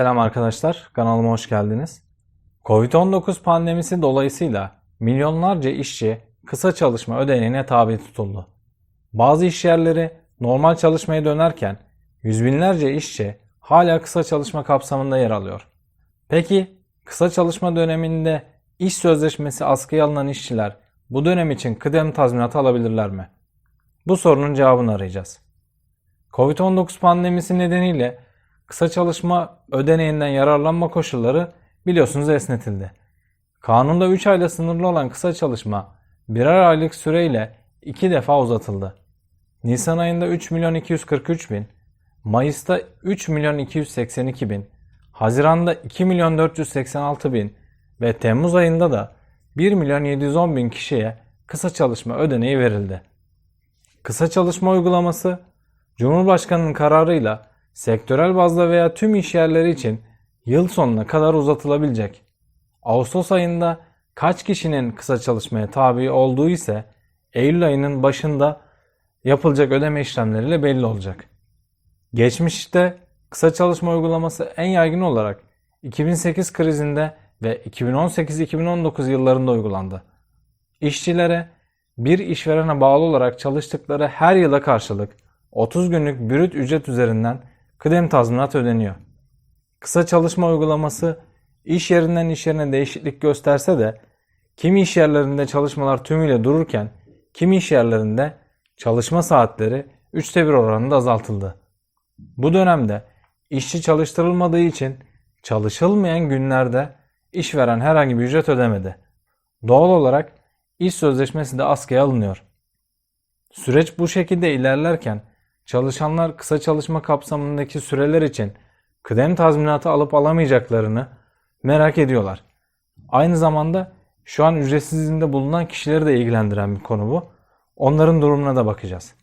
Selam arkadaşlar, kanalıma hoş geldiniz. Covid-19 pandemisi dolayısıyla milyonlarca işçi kısa çalışma ödeneğine tabi tutuldu. Bazı iş yerleri normal çalışmaya dönerken yüz binlerce işçi hala kısa çalışma kapsamında yer alıyor. Peki kısa çalışma döneminde iş sözleşmesi askıya alınan işçiler bu dönem için kıdem tazminatı alabilirler mi? Bu sorunun cevabını arayacağız. Covid-19 pandemisi nedeniyle kısa çalışma ödeneğinden yararlanma koşulları biliyorsunuz esnetildi. Kanunda 3 ayla sınırlı olan kısa çalışma birer aylık süreyle 2 defa uzatıldı. Nisan ayında 3 milyon 243 bin, Mayıs'ta 3 milyon 282 bin, Haziran'da 2 milyon 486 bin ve Temmuz ayında da 1 milyon 710 bin kişiye kısa çalışma ödeneği verildi. Kısa çalışma uygulaması Cumhurbaşkanının kararıyla sektörel bazda veya tüm iş yerleri için yıl sonuna kadar uzatılabilecek. Ağustos ayında kaç kişinin kısa çalışmaya tabi olduğu ise Eylül ayının başında yapılacak ödeme işlemleriyle belli olacak. Geçmişte kısa çalışma uygulaması en yaygın olarak 2008 krizinde ve 2018-2019 yıllarında uygulandı. İşçilere bir işverene bağlı olarak çalıştıkları her yıla karşılık 30 günlük brüt ücret üzerinden kıdem tazminat ödeniyor. Kısa çalışma uygulaması iş yerinden iş yerine değişiklik gösterse de kimi iş yerlerinde çalışmalar tümüyle dururken kimi iş yerlerinde çalışma saatleri 3'te 1 oranında azaltıldı. Bu dönemde işçi çalıştırılmadığı için çalışılmayan günlerde işveren herhangi bir ücret ödemedi. Doğal olarak iş sözleşmesi de askıya alınıyor. Süreç bu şekilde ilerlerken çalışanlar kısa çalışma kapsamındaki süreler için kıdem tazminatı alıp alamayacaklarını merak ediyorlar. Aynı zamanda şu an ücretsiz izinde bulunan kişileri de ilgilendiren bir konu bu. Onların durumuna da bakacağız.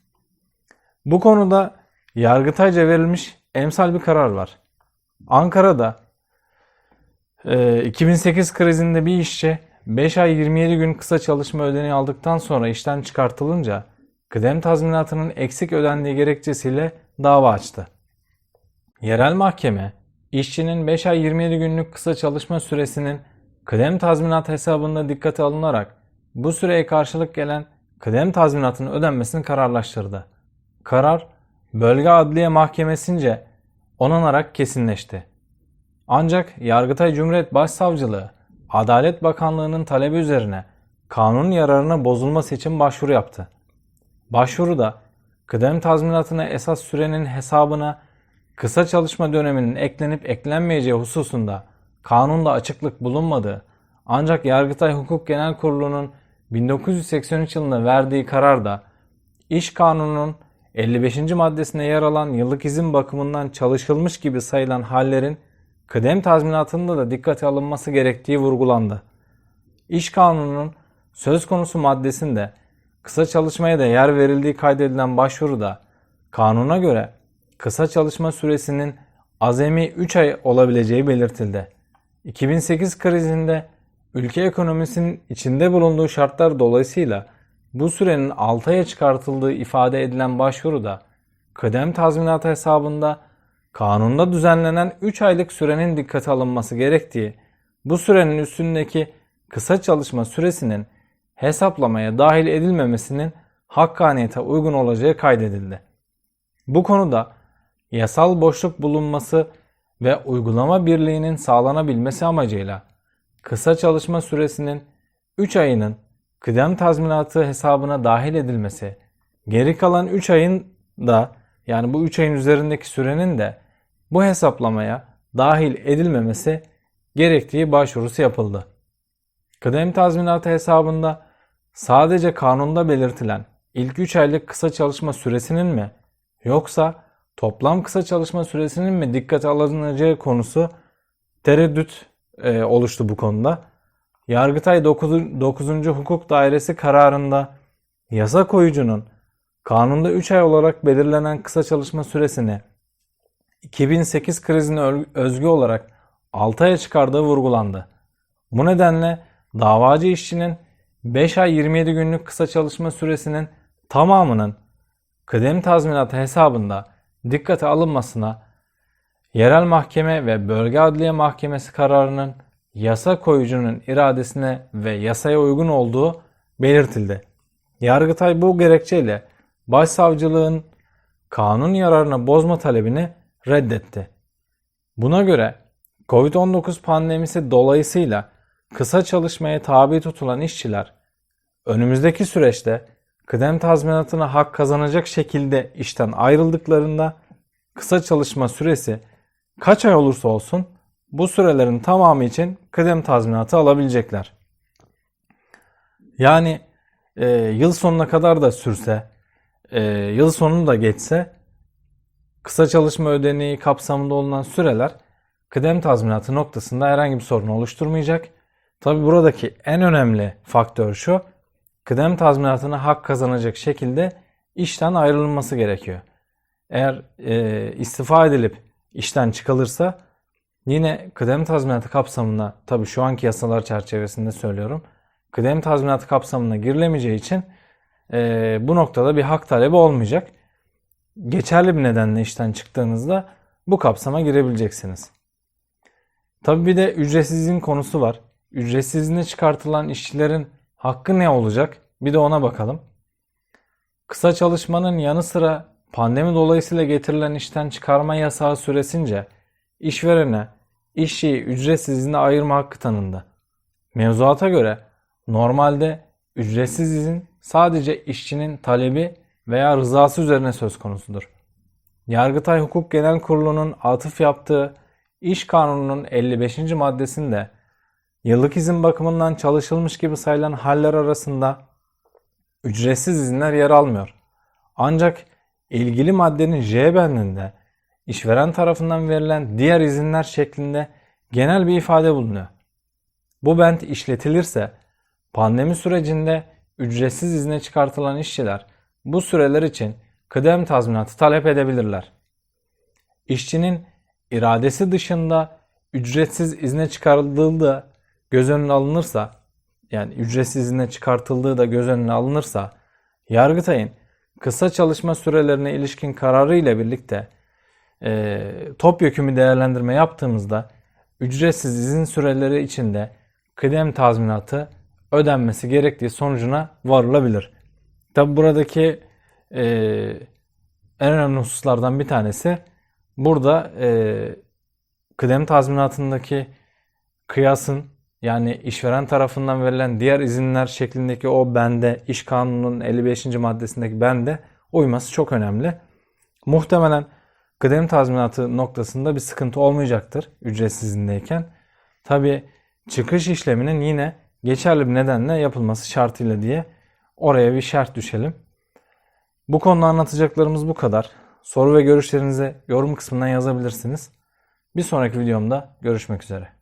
Bu konuda Yargıtayca verilmiş emsal bir karar var. Ankara'da e, 2008 krizinde bir işçi 5 ay 27 gün kısa çalışma ödeneği aldıktan sonra işten çıkartılınca kıdem tazminatının eksik ödendiği gerekçesiyle dava açtı. Yerel mahkeme, işçinin 5 ay 27 günlük kısa çalışma süresinin kıdem tazminat hesabında dikkate alınarak bu süreye karşılık gelen kıdem tazminatının ödenmesini kararlaştırdı. Karar, Bölge Adliye Mahkemesince onanarak kesinleşti. Ancak Yargıtay Cumhuriyet Başsavcılığı, Adalet Bakanlığı'nın talebi üzerine kanun yararına bozulması için başvuru yaptı. Başvuruda kıdem tazminatına esas sürenin hesabına kısa çalışma döneminin eklenip eklenmeyeceği hususunda kanunda açıklık bulunmadığı ancak Yargıtay Hukuk Genel Kurulu'nun 1983 yılında verdiği kararda iş kanununun 55. maddesine yer alan yıllık izin bakımından çalışılmış gibi sayılan hallerin kıdem tazminatında da dikkate alınması gerektiği vurgulandı. İş kanununun söz konusu maddesinde kısa çalışmaya da yer verildiği kaydedilen başvuruda kanuna göre kısa çalışma süresinin azami 3 ay olabileceği belirtildi. 2008 krizinde ülke ekonomisinin içinde bulunduğu şartlar dolayısıyla bu sürenin 6 aya çıkartıldığı ifade edilen başvuruda kıdem tazminatı hesabında kanunda düzenlenen 3 aylık sürenin dikkate alınması gerektiği, bu sürenin üstündeki kısa çalışma süresinin hesaplamaya dahil edilmemesinin hakkaniyete uygun olacağı kaydedildi. Bu konuda yasal boşluk bulunması ve uygulama birliğinin sağlanabilmesi amacıyla kısa çalışma süresinin 3 ayının kıdem tazminatı hesabına dahil edilmesi, geri kalan 3 ayın da yani bu 3 ayın üzerindeki sürenin de bu hesaplamaya dahil edilmemesi gerektiği başvurusu yapıldı. Kıdem tazminatı hesabında sadece kanunda belirtilen ilk 3 aylık kısa çalışma süresinin mi yoksa toplam kısa çalışma süresinin mi dikkate alınacağı konusu tereddüt e, oluştu bu konuda. Yargıtay 9. 9. Hukuk Dairesi kararında yasa koyucunun kanunda 3 ay olarak belirlenen kısa çalışma süresini 2008 krizine özgü olarak 6 aya çıkardığı vurgulandı. Bu nedenle davacı işçinin 5 ay 27 günlük kısa çalışma süresinin tamamının kıdem tazminatı hesabında dikkate alınmasına yerel mahkeme ve bölge adliye mahkemesi kararının yasa koyucunun iradesine ve yasaya uygun olduğu belirtildi. Yargıtay bu gerekçeyle başsavcılığın kanun yararına bozma talebini reddetti. Buna göre COVID-19 pandemisi dolayısıyla kısa çalışmaya tabi tutulan işçiler önümüzdeki süreçte kıdem tazminatına hak kazanacak şekilde işten ayrıldıklarında kısa çalışma süresi kaç ay olursa olsun bu sürelerin tamamı için kıdem tazminatı alabilecekler. Yani e, yıl sonuna kadar da sürse, e, yıl sonunu da geçse kısa çalışma ödeneği kapsamında olunan süreler kıdem tazminatı noktasında herhangi bir sorun oluşturmayacak. Tabi buradaki en önemli faktör şu, kıdem tazminatına hak kazanacak şekilde işten ayrılması gerekiyor. Eğer e, istifa edilip işten çıkılırsa yine kıdem tazminatı kapsamına tabi şu anki yasalar çerçevesinde söylüyorum. Kıdem tazminatı kapsamına girilemeyeceği için e, bu noktada bir hak talebi olmayacak. Geçerli bir nedenle işten çıktığınızda bu kapsama girebileceksiniz. Tabi bir de ücretsiz izin konusu var. Ücretsiz izne çıkartılan işçilerin hakkı ne olacak? Bir de ona bakalım. Kısa çalışmanın yanı sıra pandemi dolayısıyla getirilen işten çıkarma yasağı süresince işverene işçiyi ücretsiz izne ayırma hakkı tanındı. Mevzuata göre normalde ücretsiz izin sadece işçinin talebi veya rızası üzerine söz konusudur. Yargıtay Hukuk Genel Kurulu'nun atıf yaptığı İş Kanunu'nun 55. maddesinde yıllık izin bakımından çalışılmış gibi sayılan haller arasında ücretsiz izinler yer almıyor. Ancak ilgili maddenin J bendinde işveren tarafından verilen diğer izinler şeklinde genel bir ifade bulunuyor. Bu bent işletilirse pandemi sürecinde ücretsiz izne çıkartılan işçiler bu süreler için kıdem tazminatı talep edebilirler. İşçinin iradesi dışında ücretsiz izne çıkarıldığı göz önüne alınırsa yani ücretsiz izne çıkartıldığı da göz önüne alınırsa Yargıtay'ın kısa çalışma sürelerine ilişkin kararı ile birlikte e, topyekümü değerlendirme yaptığımızda ücretsiz izin süreleri içinde kıdem tazminatı ödenmesi gerektiği sonucuna varılabilir. Tabi buradaki e, en önemli hususlardan bir tanesi burada e, kıdem tazminatındaki kıyasın yani işveren tarafından verilen diğer izinler şeklindeki o bende iş kanununun 55. maddesindeki bende uyması çok önemli. Muhtemelen kıdem tazminatı noktasında bir sıkıntı olmayacaktır ücretsiz izindeyken. Tabi çıkış işleminin yine geçerli bir nedenle yapılması şartıyla diye oraya bir şart düşelim. Bu konuda anlatacaklarımız bu kadar. Soru ve görüşlerinizi yorum kısmından yazabilirsiniz. Bir sonraki videomda görüşmek üzere.